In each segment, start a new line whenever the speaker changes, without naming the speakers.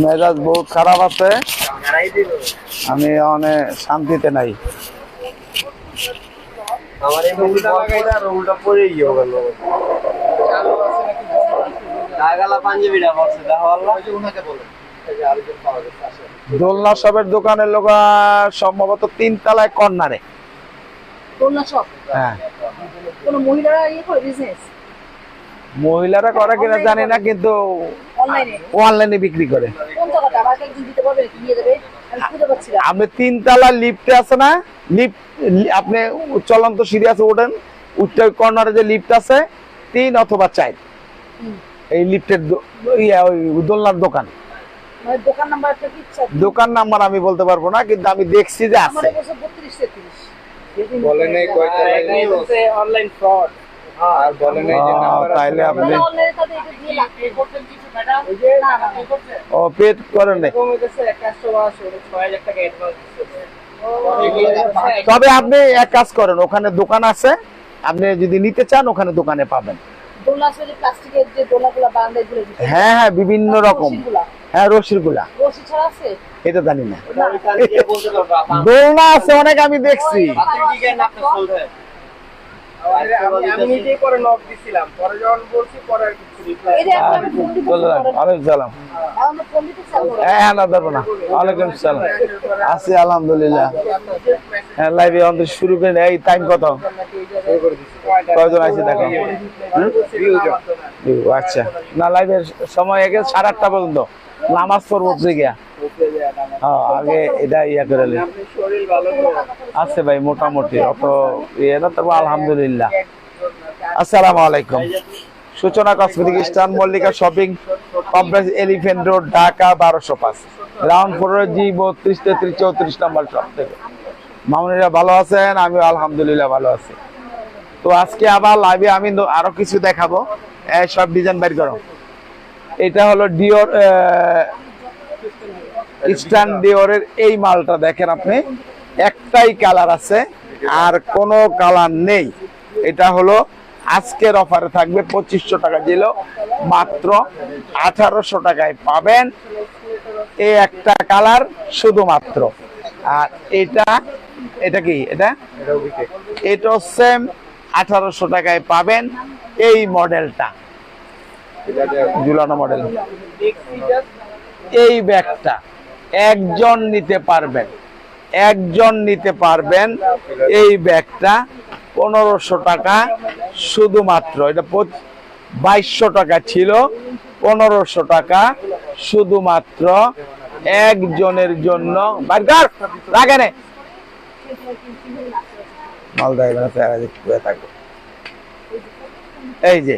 মেজাজ বহুত খারাপ আছে। আমি অনেক শান্তিতে নাই। দোলনা সবের দোকানের লোক সম্ভবত তিন তলায় কর্নারে।
দোলনা শপ
হ্যাঁ।
কোনো মহিলারা ইয়ে করে বিজনেস
মহিলারা করে কিনা জানি না কিন্তু
অনলাইনে
অনলাইনে বিক্রি করে।
কোন জায়গাটা আমাকে একদিন দিতে পারবে নাকি? নিয়ে যাবে? আমি খুঁজে পাচ্ছি
আপনি তিন তলা লিফটে আছে না? লিফট আপনি চলন্ত সিঁড়ি আছে ওঠেন। উঠতে কর্নারে যে লিফট আছে তিন অথবা চার। এই লিফটের দোলনার দোকান।
মানে দোকান
নাম্বার আমি বলতে পারব না কিন্তু আমি দেখছি যে আছে।
বলে নেই কয়টা অনলাইন ফ্রড আর বলে নেই যে নাম্বার
তাইলে আপনি
অনলাইনে তাদের এটা দিয়ে লাগবে না না
ও পেড করেন নাই।
এরকম হইতেছে কাস্টমার আসে 6000 টাকা অ্যাডভান্স দিচ্ছে
তবে আপনি এক কাজ করেন ওখানে দোকান আছে আপনি যদি নিতে চান ওখানে দোকানে পাবেন।
দোলনা আসলে প্লাস্টিকের যে দোলনাগুলো বারান্দায় ঘুরে
হ্যাঁ। হ্যাঁ বিভিন্ন রকম। হ্যাঁ রশিরগুলা
রশি ছাড়া আছে?
এটা জানি না। দোলনা আছে অনেক আমি দেখছি।
আমি আমি নিজেই পরে নক দিছিলাম। পরে যখন বলছি পরে
হ্যাঁ না ধরবো না। ওয়ালাইকুম সালাম। আছি আলহামদুলিল্লাহ। হ্যাঁ লাইভে আমাদের শুরু করে এই টাইম কত? কয়জন আছে দেখো। আচ্ছা। না লাইভের সময় আগে সাড়ে আটটা পর্যন্ত। নামাজ পড়ব গিয়া। হ্যাঁ আগে এটা ইয়া করে আছে ভাই মোটামুটি অত ইয়ে না তবে আলহামদুলিল্লাহ। আসসালামু আলাইকুম। সূচনা কসমেটিক, স্টান Mallika shopping complex, elephant road, Dhaka বারোশো পাঁচ। রাউন্ড ফ্লোর জি বত্রিশ, তেত্রিশ, চৌত্রিশ নাম্বার শপ থেকে। মামুনিরা ভালো আছেন? আমি আলহামদুলিল্লাহ ভালো আছি। তো আজকে আবার লাইভে আমি আরও কিছু দেখাবো। সব ডিজাইন বের করো। এটা হলো ডিওর ইস্টার্ন ডিওরের এই মালটা দেখেন আপনি। একটাই কালার আছে, আর কোনো কালার নেই। এটা হলো আজকের অফারে থাকবে পঁচিশশো টাকা দিল। মাত্র আঠারোশো টাকায় পাবেন। এই একটা কালার শুধুমাত্র। আর এটা এটা কি? এটা? এটা সেম আঠারোশো টাকায় পাবেন এই মডেলটা। ঝুলানো মডেল। এই ব্যাগটা একজন নিতে পারবেন। একজন নিতে পারবেন এই ব্যাগটা। পনেরোশো টাকা শুধুমাত্র। এটা বাইশশো টাকা ছিল, পনেরোশো টাকা শুধুমাত্র একজনের জন্য। এই যে,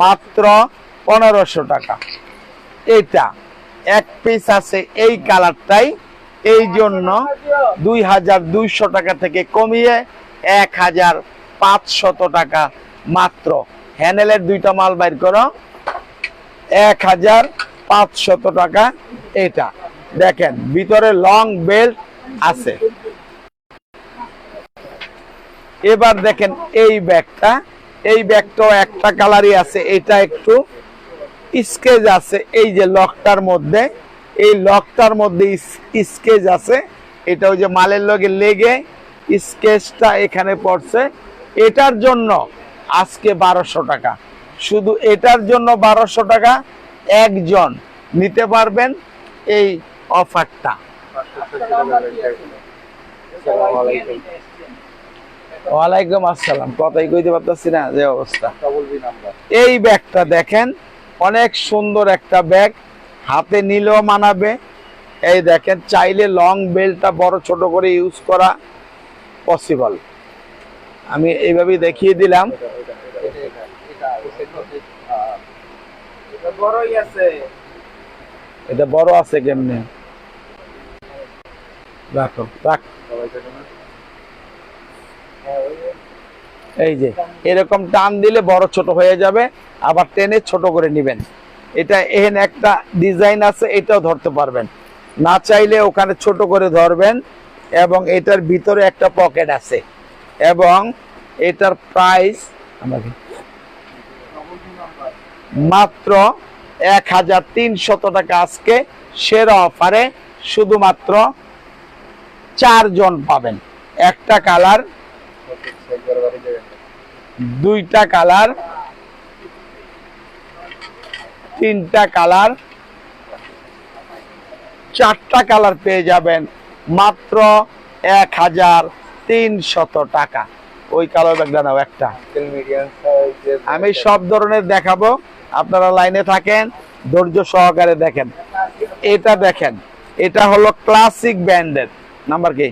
মাত্র পনেরোশো টাকা। এটা এক পিস আছে এই কালারটাই এই জন্য দুই হাজার দুইশো টাকা থেকে কমিয়ে এক হাজার পাঁচশত টাকা মাত্র। হ্যান্ডেলের দুইটা মাল বাইর করো। এক হাজার পাঁচশত টাকা এটা। দেখেন, ভিতরে লং বেল্ট আছে। এবার দেখেন এই ব্যাগটা। এই ব্যাগটাও একটা কালারই আছে। এটা একটু স্কেচ আছে। এই যে লকটার মধ্যে, এই লকটার মধ্যে স্কেচ আছে। এটা ওই যে মালের লগে লেগে স্কেচটা এখানে পড়ছে। এটার জন্য আজকে বারোশো টাকা। শুধু এটার জন্য বারোশো টাকা, একজন নিতে পারবেন এই অফারটা। ওয়ালাইকুম আসসালাম। কথাই কইতে পারতেছি না যে অবস্থা। এই ব্যাগটা দেখেন, অনেক সুন্দর একটা ব্যাগ। হাতে নিলেও মানাবে। এই দেখেন, চাইলে লং বেল্টটা বড় ছোট করে ইউজ করা। পসিবল আমি এইভাবেই দেখিয়ে দিলাম।
এটা
বড় আছে কেমনে? রাখো রাখ। এই যে এরকম টান দিলে বড় ছোট হয়ে যাবে আবার টেনে ছোট করে নিবেন। এটা এহেন একটা ডিজাইন আছে এটাও ধরতে পারবেন। না চাইলে ওখানে ছোট করে ধরবেন। এবং এটার ভিতরে একটা পকেট আছে। এবং এটার প্রাইস মাত্র এক হাজার তিনশত টাকা আজকে সেরা অফারে শুধুমাত্র চারজন পাবেন। একটা কালার, দুইটা কালার, তিনটা কালার, চারটা কালার পেয়ে যাবেন। মাত্র এক হাজার তিনশত টাকা। ওই কালো ব্যাগটা নাও, একটা। আমি সব ধরনের দেখাবো। আপনারা লাইনে থাকেন, ধৈর্য সহকারে দেখেন। এটা দেখেন, এটা হলো ক্লাসিক ব্যান্ডের নাম্বার কি?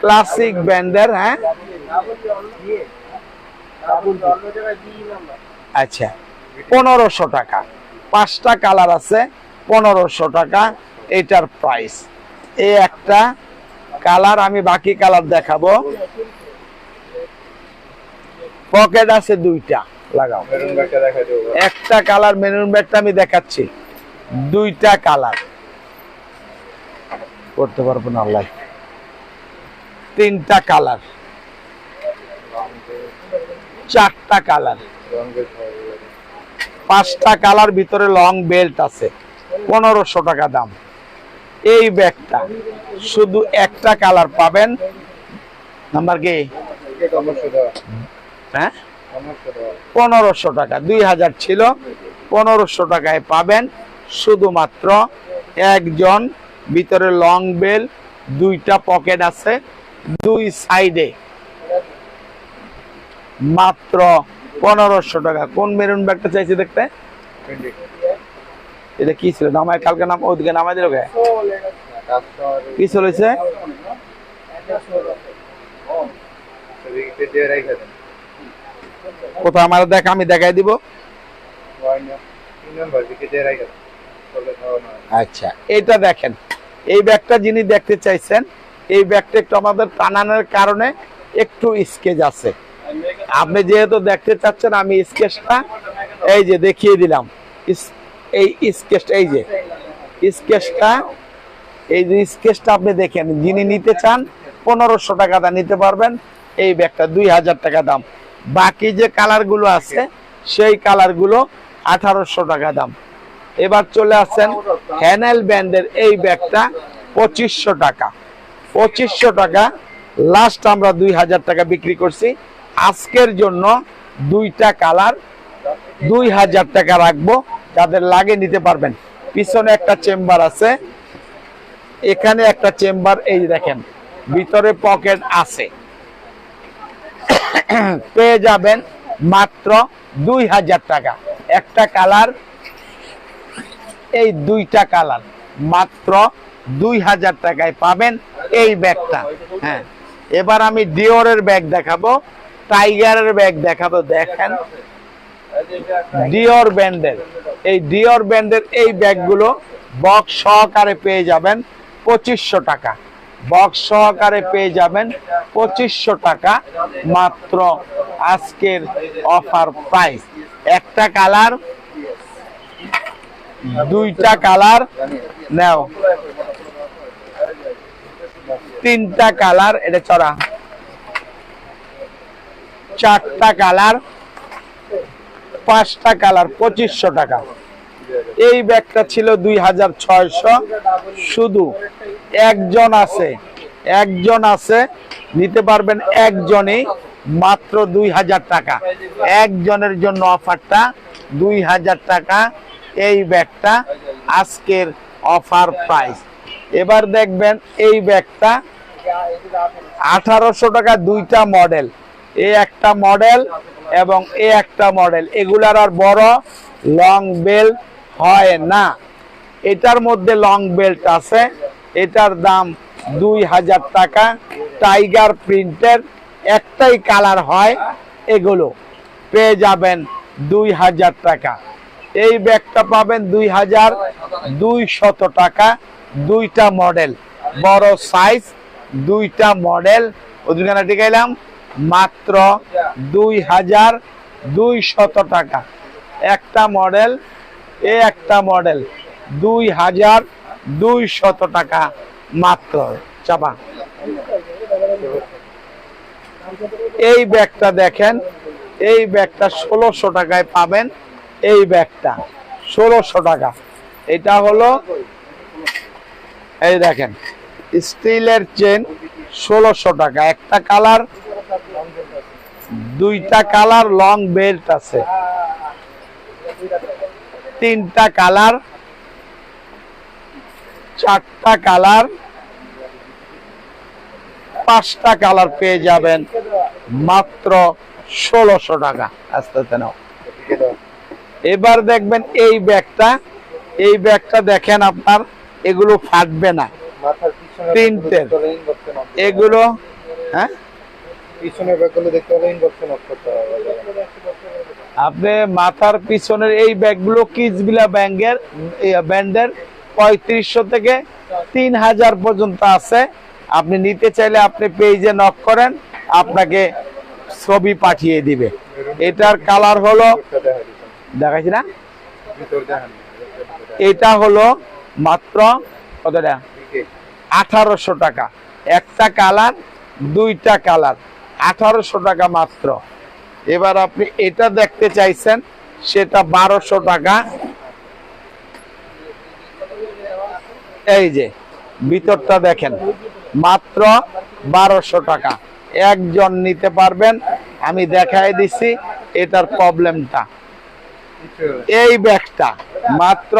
ক্লাসিক ব্যান্ডের হ্যাঁ? আচ্ছা পনেরোশো টাকা। পাঁচটা কালার আছে, পনেরোশো টাকা। এটার প্রাইস এই একটা কালার আমি বাকি কালার দেখাবো। পকেট আছে দুইটা লাগাও। একটা কালার মেরুন ব্যাগটা আমি দেখাচ্ছি। দুইটা কালার। করতে পারব না আল্লাহ। তিনটা কালার। চারটা কালার। পাঁচটা কালার ভিতরে লং বেল্ট আছে। পনেরোশো টাকা দাম। এই ব্যাগটা। শুধু একটা কালার পাবেন। নাম্বার কি? হ্যাঁ? পনেরোশো টাকা। দুই হাজার ছিল। পনেরোশো টাকায় পাবেন। শুধুমাত্র একজন, ভিতরে লং বেল দুইটা পকেট আছে, দুই সাইডে মাত্র পনেরোশো টাকা। কোন মেরুন ব্যাগটা চাইছে দেখতে? এটা কি ছিল? নামায়, কালকে নাম, ওদিকে নামাই দিল কে? কি চলেছে কোথাও আমার দেখ, আমি দেখাই দিব। আচ্ছা এটা দেখেন। এই ব্যাগটা যিনি দেখতে চাইছেন, এই ব্যাগটা একটু আমাদের টানানোর কারণে একটু স্কেচ আছে। আপনি যেহেতু দেখতে চাচ্ছেন, আমি স্কেচটা এই যে দেখিয়ে দিলাম। এই স্কেচটা এই যে স্কেচটা এই যে স্কেচটা আপনি দেখেন, যিনি নিতে চান, পনেরোশো টাকা দা নিতে পারবেন। এই ব্যাগটা দুই হাজার টাকা দাম। বাকি যে কালারগুলো আছে, সেই কালারগুলো আঠারোশো টাকা দাম। এবার চলে আসছেন হ্যানেল ব্যান্ডের এই ব্যাগটা পঁচিশশো টাকা। পঁচিশশো টাকা লাস্ট আমরা দুই হাজার টাকা বিক্রি করছি। আজকের জন্য দুইটা কালার দুই হাজার টাকা রাখব, যাদের লাগে নিতে পারবেন। পিছনে একটা চেম্বার আছে, এখানে একটা চেম্বার, এই দেখেন, ভিতরে পকেট আছে। পেয়ে যাবেন মাত্র দুই হাজার টাকা। একটা কালার, এই দুইটা কালার, মাত্র দুই হাজার টাকায় পাবেন এই ব্যাগটা। হ্যাঁ এবার আমি ডিওরের ব্যাগ দেখাবো টাইগারের ব্যাগ দেখাবো, দেখেন। ডিওর ব্যান্ডের এই ডিওর ব্যান্ডের এই ব্যাগগুলো বক্স সহকারে পেয়ে যাবেন পঁচিশশো টাকা। বক্স সহকারে পেয়ে যাবেন পঁচিশশো টাকা মাত্র আজকের অফার প্রাইস একটা কালার, দুইটা কালার, নাও। তিনটা কালার, এটা চড়া। চারটা কালার পাঁচটা কালার, পঁচিশশো টাকা। এই ব্যাগটা ছিল দুই হাজার ছয়শো। শুধু একজন আছে একজন আছে, নিতে পারবেন একজনই, মাত্র দুই হাজার টাকা। একজনের জন্য অফারটা দুই হাজার টাকা, এই ব্যাগটা আজকের অফার প্রাইস। এবার দেখবেন এই ব্যাগটা আঠারোশো টাকা, দুইটা মডেল। এ একটা মডেল এবং এ একটা মডেল। এগুলার আর বড় লং বেল্ট হয় না। এটার মধ্যে লং বেল্ট আছে। এটার দাম দুই হাজার টাকা। টাইগার প্রিন্টের একটাই কালার হয় এগুলো। পেয়ে যাবেন দুই হাজার টাকা। এই ব্যাগটা পাবেন দুই হাজার দুই শত টাকা। দুইটা মডেল বড় সাইজ দুইটা মডেল ওদিকে টিকাইলাম মাত্র দুই হাজার দুই শত টাকা। একটা মডেল, এ একটা মডেল, দুই হাজার দুই শত টাকা মাত্র। চাপা। এই ব্যাগটা দেখেন, এই ব্যাগটা ষোলোশো টাকায় পাবেন, এই ব্যাগটা ষোলোশো টাকা। এটা হলো, এই দেখেন, স্টিলের চেন ষোলোশো টাকা। একটা কালার দুইটা কালার লং বেল্ট আছে। তিনটা কালার চারটা কালার পাঁচটা কালার পেয়ে যাবেন মাত্র ষোলোশো টাকা। আস্তে আস্তে নাও। এবার দেখবেন এই ব্যাগটা এই ব্যাগটা দেখেন আপনার এগুলো ফাটবে না। তিনটের। এগুলো হ্যাঁ? আপনি মাথার পিছনের এই ব্যাগগুলো কিজবিলা ব্যাংকের ব্যান্ডের পঁয়ত্রিশশো থেকে তিন হাজার পর্যন্ত আছে। আপনি নিতে চাইলে আপনি পেজে নক করেন, আপনাকে ছবি পাঠিয়ে দিবে। এটার কালার হলো
দেখা দিচ্ছেন
দেখাচ্ছি না? এটা হলো মাত্র কতটা আঠারোশো টাকা। একটা কালার দুইটা কালার আঠারোশো টাকা মাত্র। এবার আপনি এটা দেখতে চাইছেন, সেটা বারোশো টাকা। এই যে, ভিতরটা দেখেন, মাত্র বারোশো টাকা। একজন নিতে পারবেন, আমি দেখাই দিছি, এটার প্রবলেমটা। এই ব্যাগটা মাত্র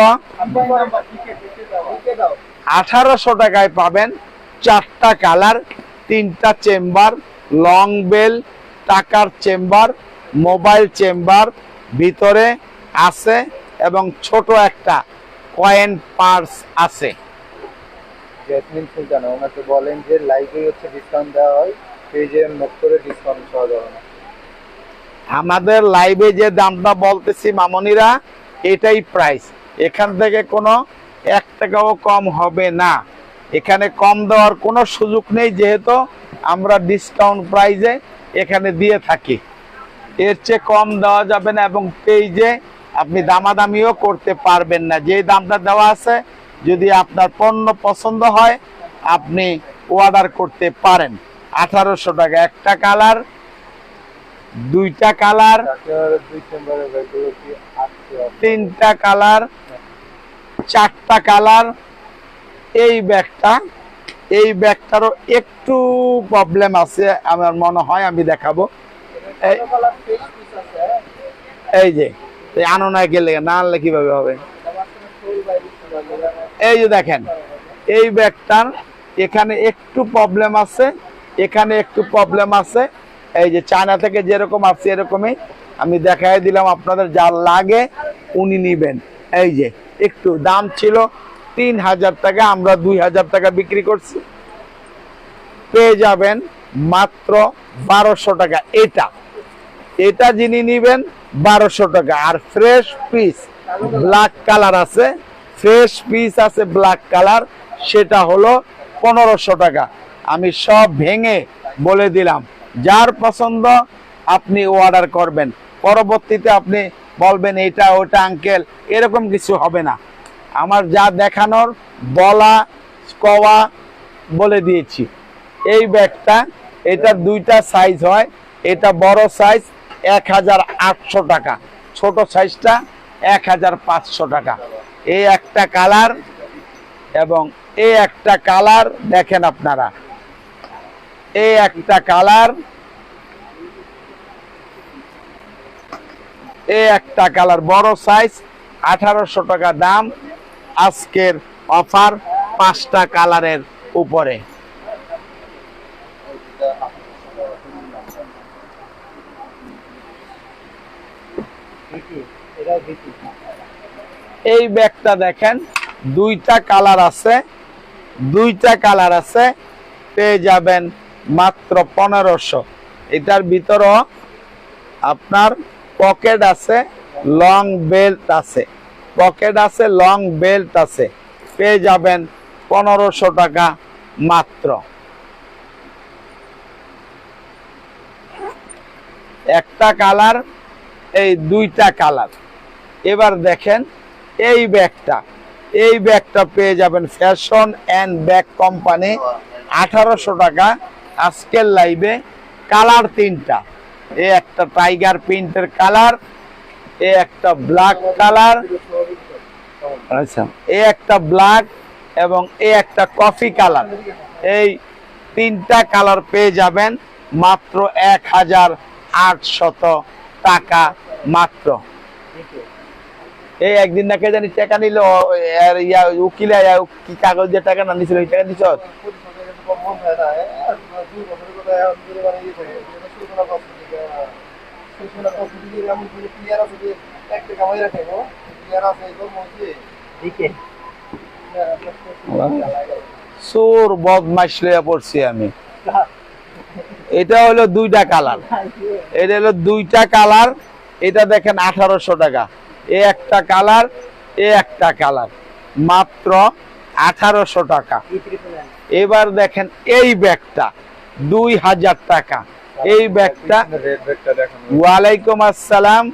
আঠারোশো টাকায় পাবেন, চারটা কালার, তিনটা চেম্বার লং বেল টাকার চেম্বার মোবাইল চেম্বার ভিতরে আছে এবং ছোট একটা কয়েন পার্স আছে।
জেসমিন সুলতানা ওনাকে বলেন যে লাইভে হচ্ছে ডিসকাউন্ট দেওয়া হয় পেজে নক করে ডিসকাউন্ট পাওয়া যাবে না
আমাদের লাইভে যে দামটা বলতেছি মামনিরা এটাই প্রাইস এখান থেকে কোনো এক টাকাও কম হবে না। এখানে কম দেওয়ার কোনো সুযোগ নেই যেহেতু আমরা ডিসকাউন্ট প্রাইজে এখানে দিয়ে থাকি। এর চেয়ে কম দেওয়া যাবে না এবং পেজে আপনি দামাদামিও করতে পারবেন না। যে দামটা দেওয়া আছে, যদি আপনার পণ্য পছন্দ হয়, আপনি অর্ডার করতে পারেন। আঠারোশো টাকা। একটা কালার দুইটা কালার তিনটা কালার চারটা কালার এই ব্যাগটা এই ব্যাগটারও একটু প্রবলেম আছে, আমার মনে হয় আমি দেখাবো। এই- যে, এই আননায় গেলে না আনলে কীভাবে হবে? এই যে দেখেন, এই ব্যাগটার এখানে একটু প্রবলেম আছে, এখানে একটু প্রবলেম আছে। এই যে চায়না থেকে যেরকম আছে এরকমই। আমি দেখাই দিলাম আপনাদের, যা লাগে উনি নিবেন। এই যে, একটু দাম ছিল তিন হাজার টাকা, আমরা দুই হাজার টাকা বিক্রি করছি। পেয়ে যাবেন মাত্র বারোশো টাকা। এটা এটা যিনি নিবেন বারোশো টাকা। আর ফ্রেশ পিস ব্ল্যাক কালার আছে। ফ্রেশ পিস আছে ব্ল্যাক কালার সেটা হলো পনেরোশো টাকা। আমি সব ভেঙে বলে দিলাম। যার পছন্দ আপনি অর্ডার করবেন। পরবর্তীতে আপনি বলবেন, এটা, ওটা আঙ্কেল এরকম কিছু হবে না। আমার যা দেখানোর বলা, কওয়া বলে দিয়েছি। এই ব্যাগটা, এটা দুইটা সাইজ হয়, এটা বড় সাইজ এক হাজার আটশো টাকা, ছোট সাইজটা এক হাজার পাঁচশো টাকা। এই একটা কালার এবং এই একটা কালার দেখেন আপনারা। এই একটা কালার এই একটা কালার বড় সাইজ আঠারোশো টাকা দাম আজকের অফার পাঁচটা কালারের উপরে। এই ব্যাগটা দেখেন, দুইটা কালার আছে, দুইটা কালার আছে, পেয়ে যাবেন মাত্র পনেরোশো। এটার ভিতরও আপনার পকেট আছে, লং বেল্ট আছে। পকেট আছে লং বেল্ট আছে। পেয়ে যাবেন পনেরোশো টাকা মাত্র। একটা কালার, এই দুইটা কালার। এবার দেখেন, এই ব্যাগটা এই ব্যাগটা পেয়ে যাবেন ফ্যাশন অ্যান্ড ব্যাগ কোম্পানি আঠারোশো টাকা। আজকের লাইভে কালার তিনটা। এ একটা টাইগার প্রিন্টের কালার এ একটা ব্ল্যাক কালার আচ্ছা। এ একটা ব্ল্যাক এবং এ একটা কফি কালার এই তিনটা কালার পেয়ে যাবেন মাত্র এক হাজার আটশত টাকা মাত্র। এই একদিন না কে জানি টাকা নিল ইয়া উকিলে কি কাগজ দিয়ে টাকা না নিছিল টাকা দিছ চোর বদমাইশ লইয়া পড়ছি আমি। এটা হলো দুইটা কালার। এটা হলো দুইটা কালার এটা দেখেন আঠারোশো টাকা। এ একটা কালার এ একটা কালার। মাত্র আঠারোশো টাকা। এবার দেখেন এই ব্যাগটা দুই হাজার টাকা। এই ব্যাগটা ওয়ালাইকুম আসসালাম।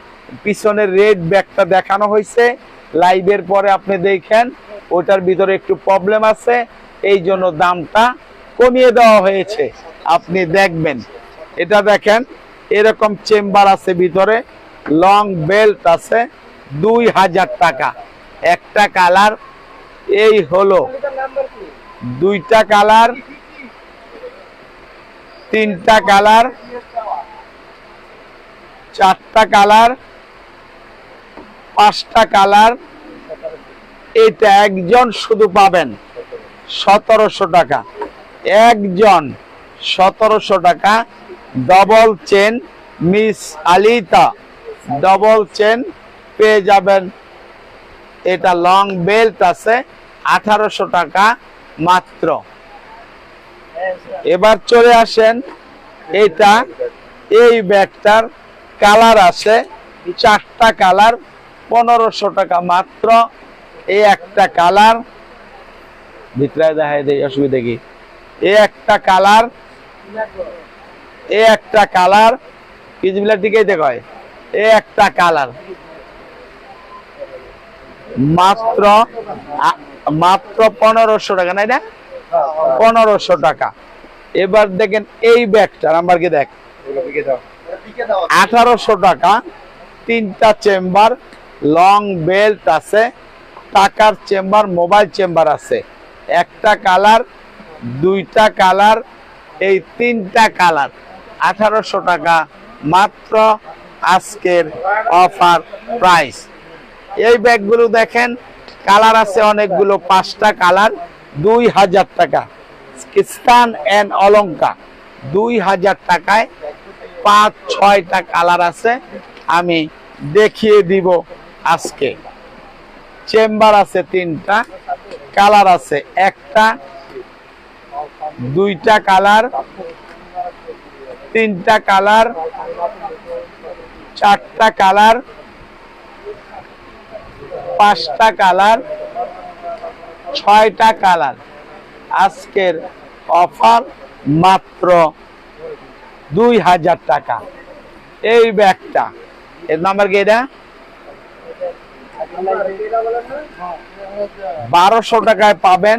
পিছনের রেড ব্যাগটা দেখানো হয়েছে। লাইভের পরে আপনি দেখেন, ওটার ভিতরে একটু প্রবলেম আছে। এই জন্য দামটা কমিয়ে দেওয়া হয়েছে। আপনি দেখবেন। এটা দেখেন, এরকম চেম্বার আছে ভিতরে। লং বেল্ট আছে, দুই হাজার টাকা। একটা কালার, এই হলো। দুইটা কালার তিনটা কালার, চারটা কালার, পাঁচটা কালার, এটা একজন শুধু পাবেন সতেরোশো টাকা। একজন সতেরোশো টাকা ডবল চেন মিস আলিতা ডবল চেন পেয়ে যাবেন। এটা লং বেল্ট আছে, আঠারোশো টাকা মাত্র। এবার চলে আসেন এটা এই ব্যাগটার কালার আছে চারটা কালার, পনেরোশো টাকা মাত্র, এই একটা কালার। ভিতরে দেখাই দেয় অসুবিধা কি? এই একটা কালার, এ একটা কালার পিচবিলার দিকেই দেখায় এ একটা কালার। মাত্র মাত্র পনেরোশো টাকা, নাই না? পনেরোশো টাকা। এবার দেখেন এই ব্যাগটা নাম্বার কি দেখ? আঠারোশো টাকা তিনটা চেম্বার লং বেল্ট আছে টাকার চেম্বার মোবাইল চেম্বার আছে। একটা কালার দুইটা কালার এই তিনটা কালার আঠারোশো টাকা মাত্র আজকের অফার প্রাইস। এই ব্যাগগুলো দেখেন কালার আছে অনেকগুলো পাঁচটা কালার দুই হাজার টাকা। কিস্তান অ্যান্ড অলঙ্কা দুই হাজার টাকায় পাঁচ ছয়টা কালার আছে, আমি দেখিয়ে দিব আজকে। চেম্বার আছে তিনটা, কালার আছে একটা, দুইটা কালার, তিনটা কালার, চারটা কালার, পাঁচটা কালার ছয়টা কালার। আজকের অফার মাত্র দুই হাজার টাকা। এই ব্যাগটা। এর নাম্বার কি এটা? বারোশো টাকায় পাবেন,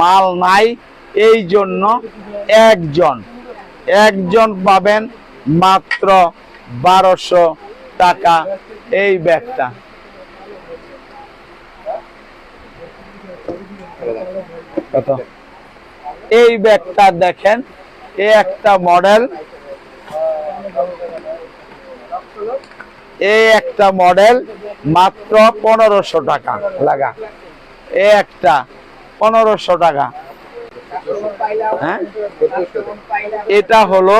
মাল নাই, এই জন্য একজন একজন পাবেন মাত্র বারোশো টাকা এই ব্যাগটা। এই ব্যাগটা দেখেন, এ একটা মডেল এই একটা মডেল মাত্র পনেরোশো টাকা লাগা। এ একটা পনেরোশো টাকা। হ্যাঁ? এটা হলো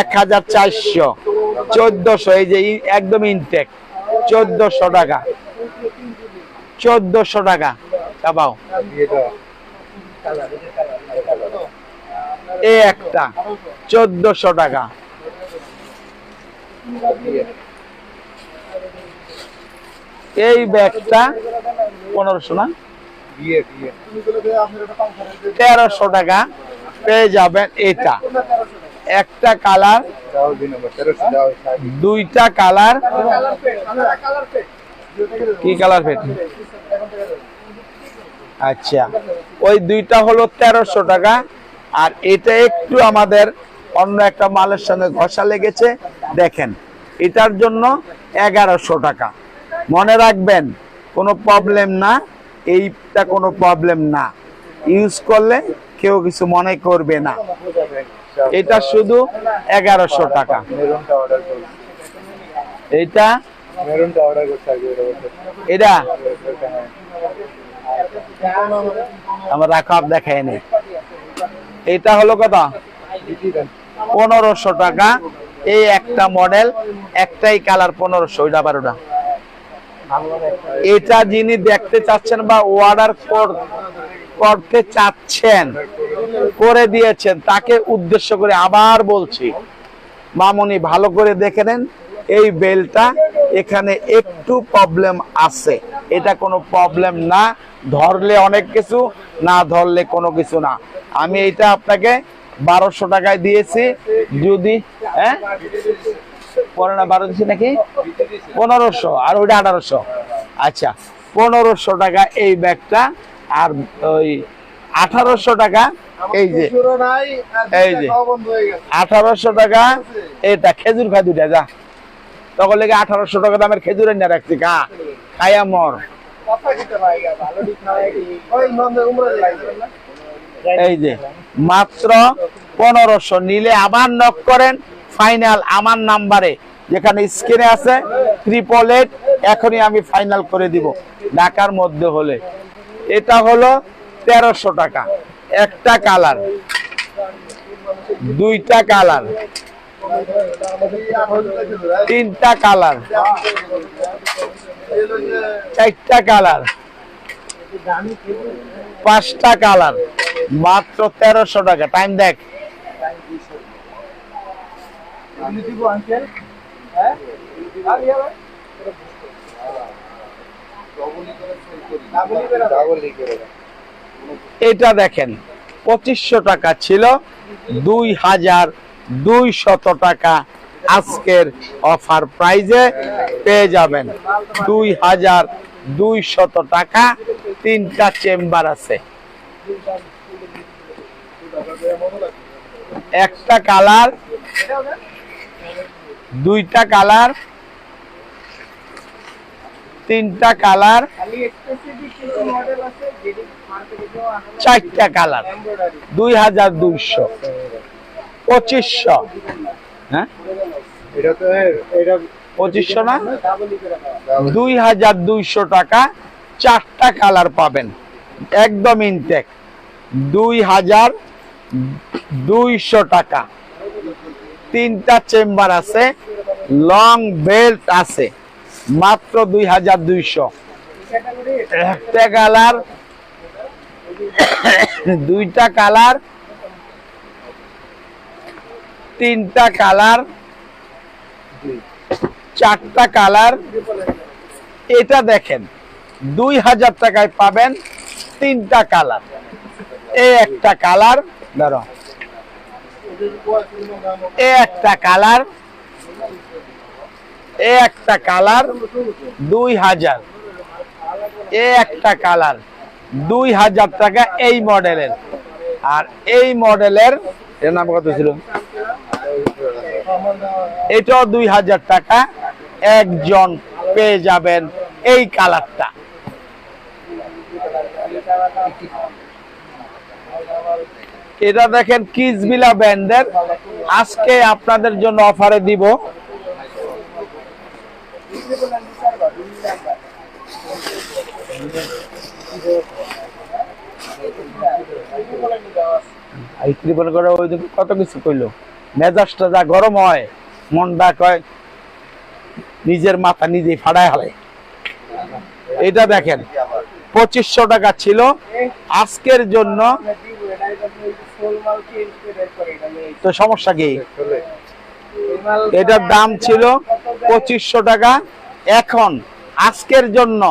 এক হাজার চারশো, চোদ্দশো, এই যে একদম ইনটেক চোদ্দশো টাকা। চোদ্দশো টাকা। চাপাও। এ একটা, চোদ্দশো টাকা। এই ব্যাগটা পনেরোশো না? তেরোশো টাকা। পেয়ে যাবেন এটা। একটা কালার, দুইটা কালার। কি কালার ফেট আচ্ছা। ওই দুইটা হলো তেরোশো টাকা। আর এটা একটু আমাদের অন্য একটা মালের সঙ্গে ঘষা লেগেছে। দেখেন, এটার জন্য এগারোশো টাকা। মনে রাখবেন, কোনো প্রবলেম না, এইটা কোনো প্রবলেম না। ইউজ করলে কেউ কিছু মনে করবে না। এটা শুধু এগারোশো টাকা। এটা
এটা
আমার রাখা দেখায় নেই এটা হলো
দেন
পনেরোশো টাকা। এই একটা মডেল, একটাই কালার পনেরোশো, ওইটা বারোটা। এটা যিনি দেখতে চাচ্ছেন বা অর্ডার করতে চাচ্ছেন, করে দিয়েছেন, তাকে উদ্দেশ্য করে আবার বলছি, মামনি ভালো করে দেখে নেন, এই বেলটা এখানে একটু প্রবলেম আছে। এটা কোনো প্রবলেম না। ধরলে অনেক কিছু, না ধরলে কোনো কিছু না। আমি এটা আপনাকে বারোশো টাকায় দিয়েছি, যদি হ্যাঁ? পরে না বারো দিচ্ছি নাকি? পনেরোশো, আর ওইটা আঠারোশো। আচ্ছা পনেরোশো টাকা এই ব্যাগটা, আর ওই আঠারোশো টাকা এই যে এই যে, আঠারোশো টাকা এটা খেজুর খা দুটা যা। তখন লেগে আঠারোশো টাকা দামের খেজুর এনে রাখছি কা খায়া মর। এই যে, মাত্র পনেরোশো নিলে আবার নক করেন। ফাইনাল আমার নাম্বারে যেখানে স্ক্রিনে আছে ট্রিপল এইট এখনই আমি ফাইনাল করে দিব। ঢাকার মধ্যে হলে। এটা হলো তেরোশো টাকা। একটা কালার দুইটা কালার তিনটা কালার চারটা কালার। পাঁচটা কালার। মাত্র তেরোশো টাকা। টাইম দেখ। এটা দেখেন, পঁচিশশো টাকা ছিল, দুই হাজার দুই শত টাকা আজকের অফার প্রাইজে পেয়ে যাবেন দুই হাজার দুই শত টাকা। তিনটা চেম্বার আছে। একটা কালার, দুইটা কালার, তিনটা কালার, চারটা কালার, দুই হাজার দুইশো পঁচিশশো হ্যাঁ?
এটা তো এটা
পঁচিশশো না দুই হাজার দুইশো টাকা চারটা কালার পাবেন। একদম ইনটেক দুই হাজার দুইশো টাকা। তিনটা চেম্বার আছে লং বেল্ট আছে মাত্র দুই হাজার দুইশো। একটা কালার দুইটা কালার তিনটা কালার, চারটা কালার। এটা দেখেন, দুই হাজার টাকায় পাবেন তিনটা কালার। এই একটা কালার, ধরো। এ একটা কালার, এ একটা কালার, দুই হাজার। এ একটা কালার, দুই হাজার টাকা এই মডেলের। আর এই মডেলের এর নাম কত ছিল? এটাও দুই হাজার টাকা। একজন পেয়ে যাবেন এই কালারটা। এটা দেখেন কিসবিলা ব্যান্ডের আজকে আপনাদের জন্য অফারে দিব। কত কিছু কইলো। মেজাজটা যা গরম হয়, মনটা কয়, নিজের মাথা নিজেই ফাড়ায় হালে এটা দেখেন, পঁচিশশো টাকা ছিল। আজকের জন্য তো সমস্যা কি? এটার দাম ছিল পঁচিশশো টাকা। এখন আজকের জন্য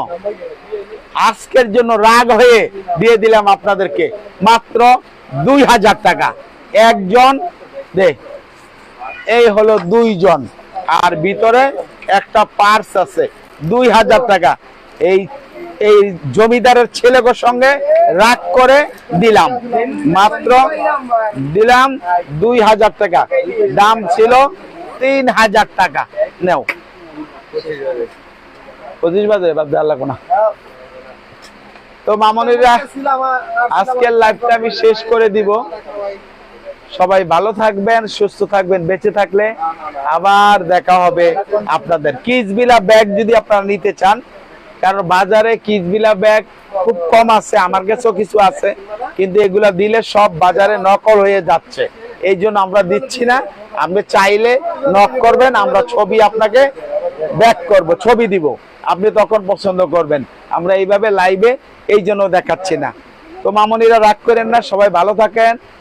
আজকের জন্য রাগ হয়ে দিয়ে দিলাম আপনাদেরকে। মাত্র দুই হাজার টাকা। একজন, দে এই হলো দুইজন। আর ভিতরে একটা পার্স আছে, দুই হাজার টাকা। এই এই জমিদারের ছেলের সঙ্গে রাগ করে দিলাম। মাত্র দিলাম দুই হাজার টাকা। দাম ছিল তিন হাজার টাকা। নেও।
পঁচিশ
বাজে বাদ লাগবো না। তো মামনিরা, আজকের লাইভটা আমি শেষ করে দিব। সবাই ভালো থাকবেন, সুস্থ থাকবেন, বেঁচে থাকলে আবার দেখা হবে আপনাদের। কিজবিলা ব্যাগ যদি আপনারা নিতে চান, কারণ বাজারে কিজবিলা ব্যাগ খুব কম আছে, আমার কাছেও কিছু আছে, কিন্তু এগুলা দিলে সব বাজারে নকল হয়ে যাচ্ছে। এই জন্য আমরা দিচ্ছি না, আপনি চাইলে নক করবেন, আমরা ছবি আপনাকে ব্যাক করব, ছবি দিব। আপনি তখন পছন্দ করবেন। আমরা এইভাবে লাইভে এই জন্য দেখাচ্ছি না। তো মামনিরা রাগ করেন না, সবাই ভালো থাকেন